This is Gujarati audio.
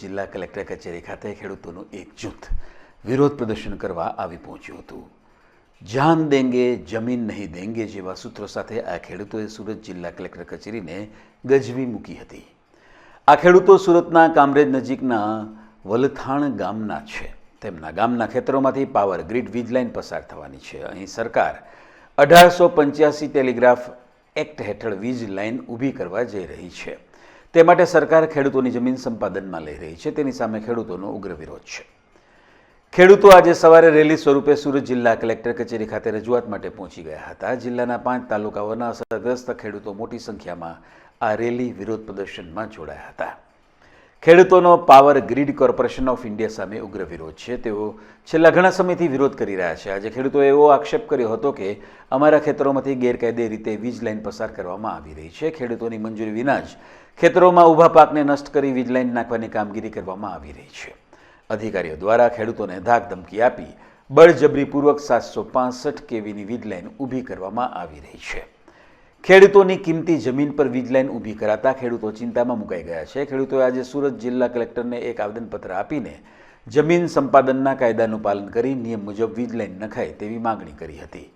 જિલ્લા કલેક્ટર કચેરી ખાતે ખેડૂતોનું એક જૂથ વિરોધ પ્રદર્શન કરવા આવી પહોંચ્યું હતું. જાન દેંગે, જમીન નહીં દેંગે જેવા સૂત્રો સાથે આ ખેડૂતોએ સુરત જિલ્લા કલેક્ટર કચેરીને ગજવી મૂકી હતી. આ ખેડૂતો સુરતના કામરેજ નજીકના વલથાણ ગામના છે. તેમના ગામના ખેતરોમાંથી પાવર ગ્રીડ વીજ લાઇન પસાર થવાની છે. અહીં સરકાર અઢારસો પંચ્યાસી ટેલિગ્રાફ એક્ટ હેઠળ વીજ લાઇન ઊભી કરવા જઈ રહી છે. તે માટે સરકાર ખેડૂતોની જમીન સંપાદનમાં લઈ રહી છે. તેની સામે ખેડૂતોનો ઉગ્ર વિરોધ છે. ખેડૂતો આજે સવારે રેલી સ્વરૂપે સુરત જિલ્લા કલેક્ટર કચેરી ખાતે રજૂઆત માટે પહોંચી ગયા હતા. જિલ્લાના પાંચ તાલુકાઓના અસરગ્રસ્ત ખેડૂતો મોટી સંખ્યામાં આ રેલી વિરોધ પ્રદર્શનમાં જોડાયા હતા. ખેડૂતોનો power grid corporation of India સામે ઉગ્ર વિરોધ છે. તેઓ છેલ્લા ઘણા સમયથી વિરોધ કરી રહ્યા છે. આજે ખેડૂતોએ એવો આક્ષેપ કર્યો હતો કે અમારા ખેતરોમાંથી ગેરકાયદે રીતે વીજ લાઇન પસાર કરવામાં આવી રહી છે. ખેડૂતોની મંજૂરી વિના જ ખેતરોમાં ઊભા પાકને નષ્ટ કરી વીજલાઇન નાખવાની કામગીરી કરવામાં આવી રહી છે. અધિકારીઓ દ્વારા ખેડૂતોને ધાક ધમકી આપી બળજબરીપૂર્વક સાતસો પાસઠ કેવીની વીજલાઇન ઊભી કરવામાં આવી રહી છે. ખેડૂતોની કિંમતી જમીન પર વીજલાઇન ઊભી કરાતા ખેડૂતો ચિંતામાં મુકાઈ ગયા છે. ખેડૂતોએ આજે સુરત જિલ્લા કલેક્ટરને એક આવેદનપત્ર આપીને જમીન સંપાદનના કાયદાનું પાલન કરી નિયમ મુજબ વીજલાઇન નખાય તેવી માગણી કરી હતી.